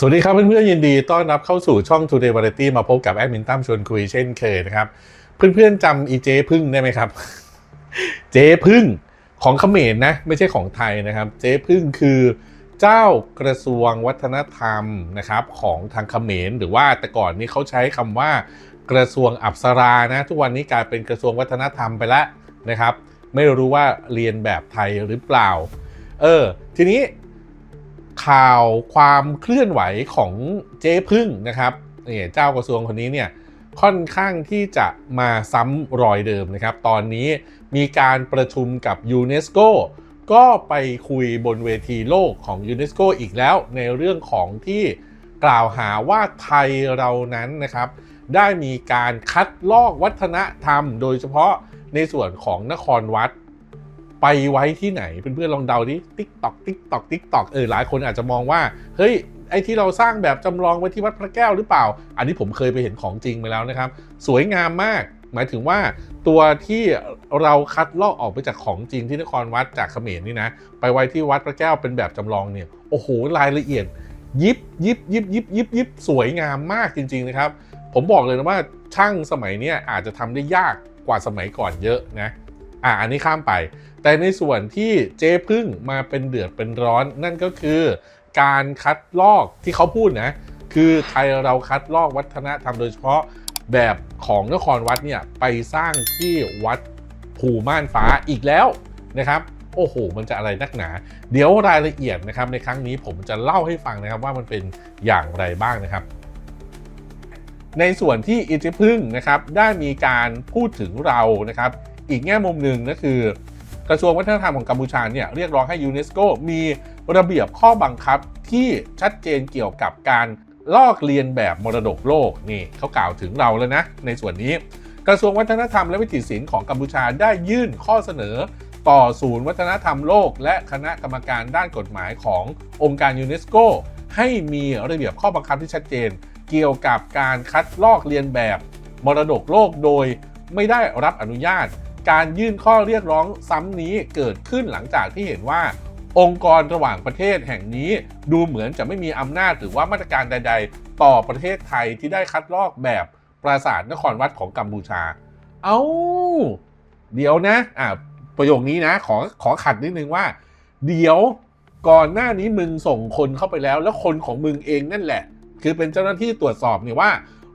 สวัสดีครับเพื่อนๆยินดีต้อนรับเข้าสู่ช่อง Today Variety มาพบกับแอดมินตั้มชวนคุยเช่นเคยนะครับ เพื่อนๆจำอีเจพึ่งได้ไหมครับ เจพึ่งของเขมรนะ ไม่ใช่ของไทยนะครับ เจพึ่งคือเจ้ากระทรวงวัฒนธรรมนะครับของทางเขมรหรือว่าแต่ก่อนนี้เขาใช้คำว่ากระทรวงอับสรานะทุกวันนี้กลายเป็นกระทรวงวัฒนธรรมไปแล้วนะครับ ไม่รู้ว่าเรียนแบบไทยหรือเปล่าเออทีนี้ ข่าวความเคลื่อนไหวของเจ๊พึ่งนะครับเนี่ยเจ้ากระทรวงคนนี้เนี่ยค่อนข้างที่จะมาซ้ำรอยเดิมนะครับ ตอนนี้มีการประชุมกับยูเนสโกก็ไปคุยบนเวทีโลกของยูเนสโกอีกแล้วในเรื่องของที่กล่าวหาว่าไทยเรานั้นนะครับ ได้มีการคัดลอกวัฒนธรรม โดยเฉพาะในส่วนของนครวัด ไปไว้ที่ไหนเพื่อนๆลองเดาดิติ๊กตอกติ๊กตอกติ๊กตอกเออหลายคนอาจจะมองว่าเฮ้ยไอ้ที่เราสร้างแบบจำลองไว้ที่วัดพระแก้วหรือเปล่า อันนี้ผมเคยไปเห็นของจริงมาแล้วนะครับ สวยงามมาก หมายถึงว่าตัวที่เราคัดลอกออกไปจากของจริงที่นครวัดจากเขมรนี่นะ ไปไว้ที่วัดพระแก้วเป็นแบบจำลองเนี่ยโอ้โหรายละเอียด ยิบยิบยิบยิบยิบยิบสวยงามมากจริง ๆนะครับ ผมบอกเลยนะว่าช่างสมัยนี้อาจจะทำได้ยากกว่าสมัยก่อนเยอะนะ อะอันนี้ข้ามไป แต่ในส่วนที่เจ๊พึ่งมาเป็นเดือดเป็นร้อนนั่นก็คือการคัดลอกที่เขาพูดนะ คือไทยเราคัดลอกวัฒนธรรมโดยเฉพาะแบบของนครวัดเนี่ยไปสร้างที่วัดภูม่านฟ้าอีกแล้วนะครับ โอ้โห มันจะอะไรนักหนา เดี๋ยวรายละเอียดนะครับในครั้งนี้ผมจะเล่าให้ฟังนะครับว่ามันเป็นอย่างไรบ้างนะครับ ในส่วนที่อีจิพึ่งนะครับได้มีการพูดถึงเรานะครับ อีกแง่มุมหนึ่งก็คือกระทรวงวัฒนธรรมของกัมพูชาเนี่ยเรียกร้องให้ยูเนสโกมีระเบียบข้อบังคับที่ชัดเจนเกี่ยวกับการลอกเลียนแบบมรดกโลกนี่เขากล่าวถึงเราแล้วนะ ในส่วนนี้ กระทรวงวัฒนธรรมและวิถีศิลป์ของกัมพูชาได้ยื่นข้อเสนอ ต่อศูนย์วัฒนธรรมโลก และคณะกรรมการด้านกฎหมายขององค์การยูเนสโกให้มีระเบียบข้อบังคับที่ชัดเจน เกี่ยวกับการคัดลอกเลียนแบบมรดกโลกโดยไม่ได้รับอนุญาต การยื่นข้อเรียกร้องซ้ำนี้เกิดขึ้นหลังจากที่เห็นว่า องค์กรระหว่างประเทศแห่งนี้ ดูเหมือนจะไม่มีอำนาจหรือว่ามาตรการใด ๆ ต่อประเทศไทยที่ได้คัดลอกแบบปราสาทนครวัดของกัมพูชา เอา้า เดี๋ยวนะ อ่าประโยคนี้นะ ขอขอขัดนิดนึงว่า เดี๋ยวก่อนหน้านี้มึงส่งคนเข้าไปแล้ว แล้วคนของมึงเองนั่นแหละ คือเป็นเจ้าหน้าที่ตรวจสอบเนี่ยว่า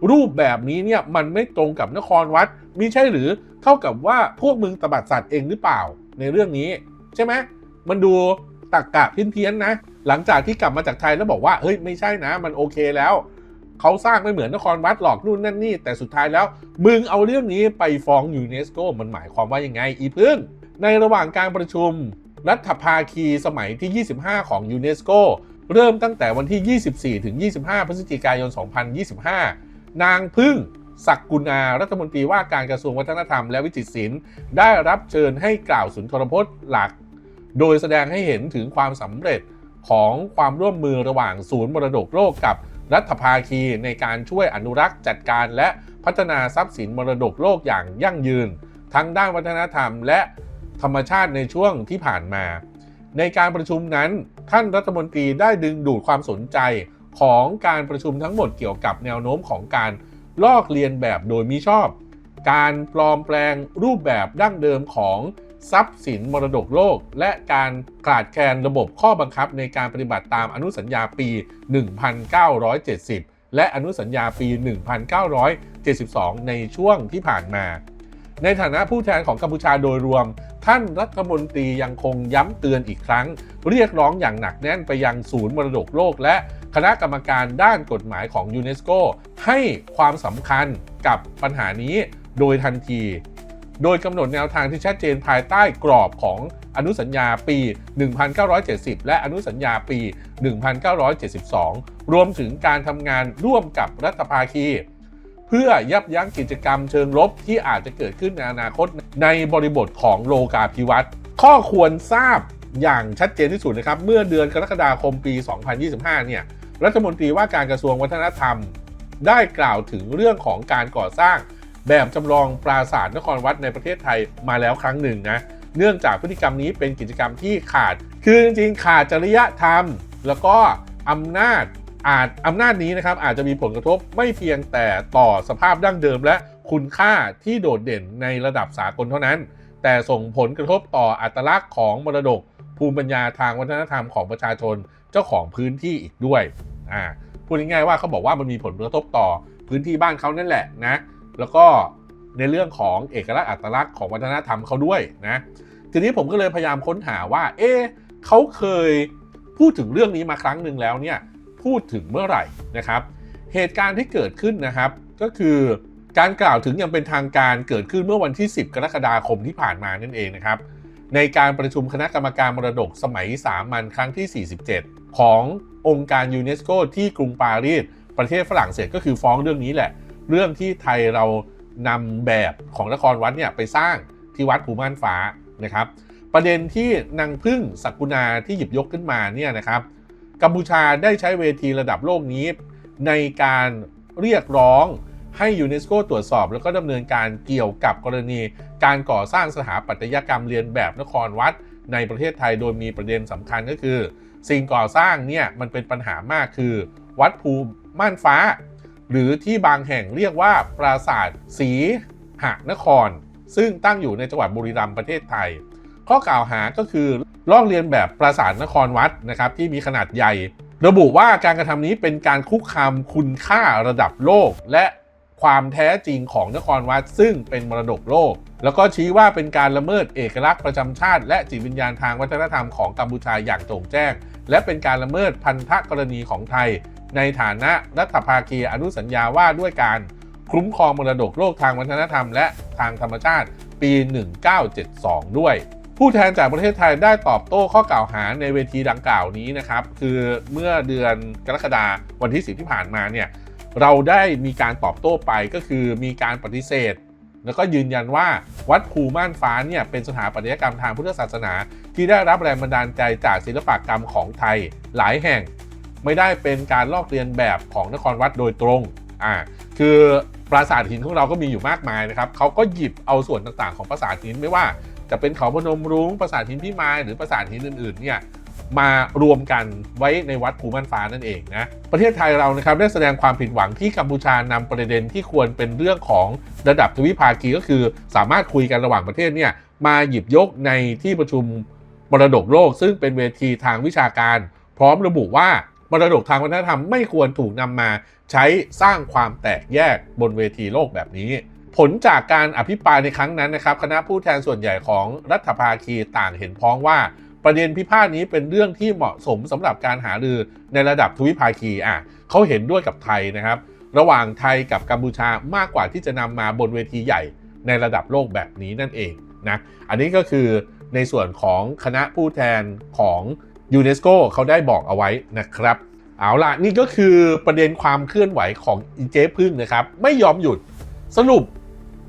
รูปแบบนี้เนี่ยมันไม่ตรงกับนครวัดมิใช่หรือเท่ากับว่าพวกมึงตบัดสัตว์เองหรือเปล่าในเรื่องนี้ ใช่ไหมมันดูตักกะเพี้ยนๆนะ หลังจากที่กลับมาจากไทยแล้วบอกว่าเฮ้ยไม่ใช่นะ มันโอเคแล้วเขาสร้างไม่เหมือนนครวัดหรอกนู่นนั่นนี่แต่สุดท้ายแล้ว มึงเอาเรื่องนี้ไปฟ้องยูเนสโกมันหมายความว่ายังไงอีพึ่งในระหว่างการประชุม รัฐภาคีสมัยที่ 25 ของยูเนสโกเริ่มตั้งแต่วันที่ 24 ถึง 25 พฤศจิกายน 2025 นางพึ่งศักกุณารัฐมนตรีว่าการกระทรวงวัฒนธรรมและวิจิตรศิลป์ได้รับเชิญให้กล่าวสุนทรพจน์หลัก โดยแสดงให้เห็นถึงความสำเร็จของความร่วมมือระหว่างศูนย์มรดกโลกกับรัฐภาคีในการช่วยอนุรักษ์จัดการและพัฒนาทรัพย์สินมรดกโลกอย่างยั่งยืน ทั้งด้านวัฒนธรรมและธรรมชาติในช่วงที่ผ่านมา ในการประชุมนั้นท่านรัฐมนตรีได้ดึงดูดความสนใจ ของการประชุมทั้งหมดเกี่ยวกับแนวโน้มของการลอกเลียนแบบโดยมิชอบ การปลอมแปลงรูปแบบดั้งเดิมของทรัพย์สินมรดกโลก และการขาดแคลนระบบข้อบังคับในการปฏิบัติตามอนุสัญญาปี 1970 และอนุสัญญาปี 1972 ในช่วงที่ผ่านมา ในฐานะผู้แทนของกัมพูชาโดยรวม ท่านรัฐมนตรียังคงย้ำเตือนอีกครั้ง เรียกร้องอย่างหนักแน่นไปยังศูนย์มรดกโลก และ คณะกรรมการด้านกฎหมายของยูเนสโกให้ความสำคัญกับปัญหานี้โดยทันที โดยกำหนดแนวทางที่ชัดเจนภายใต้กรอบของอนุสัญญาปี 1970 และอนุสัญญาปี 1972 รวมถึงการทำงานร่วมกับรัฐภาคี เพื่อยับยั้งกิจกรรมเชิงลบที่อาจจะเกิดขึ้นในอนาคตในบริบทของโลกาภิวัตน์ข้อควรทราบอย่างชัดเจนที่สุดนะครับ เมื่อเดือนกรกฎาคมปี 2025 เนี่ย รัฐมนตรีว่าการกระทรวงวัฒนธรรม ได้กล่าวถึงเรื่องของการก่อสร้าง แบบจำลองปราสาทนครวัดในประเทศไทยมาแล้วครั้งหนึ่งนะเนื่องจากพฤติกรรมนี้เป็นกิจกรรมที่ขาด คือจริงๆขาดจริยธรรม แล้วก็อำนาจอาจอำนาจนี้นะครับอาจจะมีผลกระทบไม่เพียงแต่ต่อสภาพดั้งเดิมและคุณค่าที่โดดเด่นในระดับสากลเท่านั้น แต่ส่งผลกระทบต่ออัตลักษณ์ของมรดก ภูมิปัญญาทางวัฒนธรรมของประชาชน เจ้าของพื้นที่อีกด้วยอ่าพูดง่ายๆว่าเขาบอกว่ามันมีผลกระทบต่อพื้นที่บ้านเขานั่นแหละนะ แล้วก็ในเรื่องของเอกลักษณ์อัตลักษณ์ของวัฒนธรรมเขาด้วยนะทีนี้ผมก็เลยพยายามค้นหาว่า เอ๊เขาเคยพูดถึงเรื่องนี้มาครั้งหนึ่งแล้วเนี่ยพูดถึงเมื่อไหร่นะครับ เหตุการณ์ที่เกิดขึ้นนะครับ ก็คือการกล่าวถึงอย่างเป็นทางการเกิดขึ้นเมื่อวันที่ 10 กรกฎาคมที่ผ่านมานั่นเองนะครับ ในการประชุมคณะกรรมการมรดกสมัยสามัญครั้งที่ 47 ขององค์การยูเนสโกที่กรุงปารีสประเทศฝรั่งเศสก็คือฟ้องเรื่องนี้แหละ เรื่องที่ไทยเรานำแบบของนครวัดเนี่ยไปสร้างที่วัดภูม่านฟ้านะครับ ประเด็นที่นางพึ่งสักกุณาที่หยิบยกขึ้นมาเนี่ยนะครับกัมพูชาได้ใช้เวทีระดับโลกนี้ ในการเรียกร้อง ให้ยูเนสโกตรวจสอบแล้วก็ดำเนินการเกี่ยวกับกรณี การก่อสร้างสถาปัตยกรรมเรียนแบบนครวัด ในประเทศไทยโดยมีประเด็นสำคัญก็คือ สิ่งก่อสร้างเนี่ยมันเป็นปัญหามากคือ วัดภูม่านฟ้า หรือที่บางแห่งเรียกว่าปราสาทศรีหนคร ซึ่งตั้งอยู่ในจังหวัดบุรีรัมย์ประเทศไทย ข้อกล่าวหาก็คือลอกเลียนแบบปราสาทนครวัดนะครับที่มีขนาดใหญ่ ระบุว่าการกระทำนี้เป็นการคุกคามคุณค่าระดับโลก และ ความแท้จริงของนครวัดซึ่งเป็นมรดกโลก แล้วก็ชี้ว่าเป็นการละเมิดเอกลักษณ์ประจำชาติ และจิตวิญญาณทางวัฒนธรรมของกัมพูชาอย่างโจ่งแจ้ง และเป็นการละเมิดพันธกรณีของไทย ในฐานะรัฐภาคีอนุสัญญาว่าด้วยการคุ้มครองมรดกโลกทางวัฒนธรรม และทางธรรมชาติปี 1972 ด้วยผู้แทนจากประเทศไทยได้ตอบโต้ข้อกล่าวหาในเวทีดังกล่าวนี้นะครับ คือเมื่อเดือนกรกฎาวันที่ 10 ที่ผ่านมาเนี่ย เราได้มีการตอบโต้ไปก็คือมีการปฏิเสธ แล้วก็ยืนยันว่าวัดภูม่านฟ้าเนี่ยเป็นสถาปัตยกรรมทางพุทธศาสนา ที่ได้รับแรงบันดาลใจจากศิลปกรรมของไทยหลายแห่ง ไม่ได้เป็นการลอกเลียนแบบของนครวัดโดยตรงอ่าคือปราสาทหินของเราก็มีอยู่มากมายนะครับเขาก็หยิบเอาส่วนต่างๆของปราสาทหินไม่ว่าจะเป็นเขาพนมรุ้งปราสาทหินพิมายหรือปราสาทหินอื่นๆเนี่ย มารวมกันไว้ในวัดภูม่านฟ้านั่นเองนะประเทศไทยเรานะครับได้แสดงความผิดหวังที่กัมพูชานำประเด็นที่ควรเป็นเรื่องของระดับทวิภาคีก็คือ สามารถคุยกันระหว่างประเทศเนี่ยมาหยิบยกในที่ประชุมมรดกโลก ซึ่งเป็นเวทีทางวิชาการ พร้อมระบุว่ามรดกทางวัฒนธรรมไม่ควรถูกนำมาใช้สร้างความแตกแยกบนเวทีโลกแบบนี้ ผลจากการอภิปรายในครั้งนั้นนะครับ คณะผู้แทนส่วนใหญ่ของรัฐภาคีต่างเห็นพ้องว่า ประเด็นพิพาทนี้เป็นเรื่องที่เหมาะสมสำหรับการหารือในระดับทวิภาคีอะเขาเห็นด้วยกับไทยนะครับ ระหว่างไทยกับกัมพูชามากกว่าที่จะนำมาบนเวทีใหญ่ในระดับโลกแบบนี้นั่นเองนะอันนี้ก็คือในส่วนของคณะผู้แทนของยูเนสโกเขาได้บอกเอาไว้นะครับ เอาล่ะ นี่ก็คือประเด็นความเคลื่อนไหวของอีเจ๊พึ่งนะครับ ไม่ยอมหยุดสรุป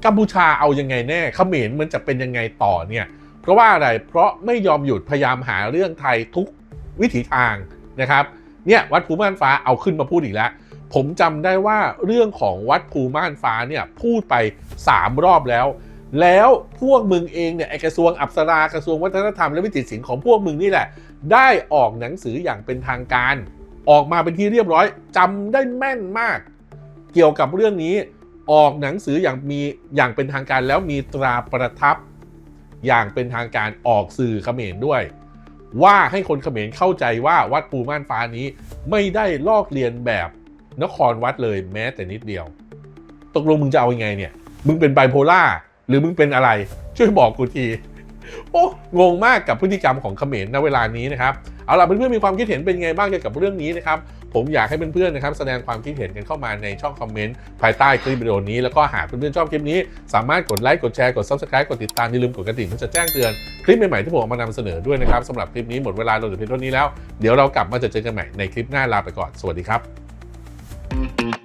กัมพูชาเอายังไงแน่เขมรมันจะเป็นยังไงต่อเนี่ย เพราะว่าอะไรเพราะไม่ยอมหยุดพยายามหาเรื่องไทยทุกวิถีทางนะครับเนี่ยวัดภูม่านฟ้าเอาขึ้นมาพูดอีกแล้ว ผมจำได้ว่าเรื่องของวัดภูม่านฟ้าเนี่ยพูดไป 3 รอบแล้ว แล้วพวกมึงเองเนี่ยไอกระทรวงอัปสรากระทรวงวัฒนธรรมและวิถีศิลป์ของพวกมึงนี่แหละ ได้ออกหนังสืออย่างเป็นทางการ ออกมาเป็นที่เรียบร้อยจำได้แม่นมาก เกี่ยวกับเรื่องนี้ออกหนังสืออย่างมีอย่างเป็นทางการแล้วมีตราประทับ อย่างเป็นทางการออกสื่อเขมรด้วย ว่าให้คนเขมรเข้าใจว่าวัดปูม่านฟ้านี้ไม่ได้ลอกเลียนแบบนครวัดเลยแม้แต่นิดเดียว ตกลงมึงจะเอาอยัางไงเนี่ย มึงเป็นไบโพล่าหรือมึงเป็นอะไร ช่วยบอกกูที โอ้งงมากกับพฤติกรรมของเขมรณเวลานี้นะครับ เอาล่ะเพื่อนๆมีความคิดเห็นเป็นไงบ้างเกี่ยวกับเรื่องนี้นะครับ ผมอยากให้เพื่อนๆนะครับแสดงความคิดเห็นกันเข้ามาในช่องคอมเมนต์ภายใต้คลิปวิดีโอนี้ แล้วก็หากเพื่อนๆชอบคลิปนี้ สามารถกดไลค์กดแชร์กด subscribe กดติดตามอย่าลืมกดกระดิ่งเพื่อจะแจ้งเตือนคลิปใหม่ๆที่ผมเอามานำเสนอด้วยนะครับสำหรับคลิปนี้หมดเวลาลงแต่เพียงเท่านี้แล้วเดี๋ยวเรากลับมาจะเจอกันใหม่ในคลิปหน้าลาไปก่อนสวัสดีครับ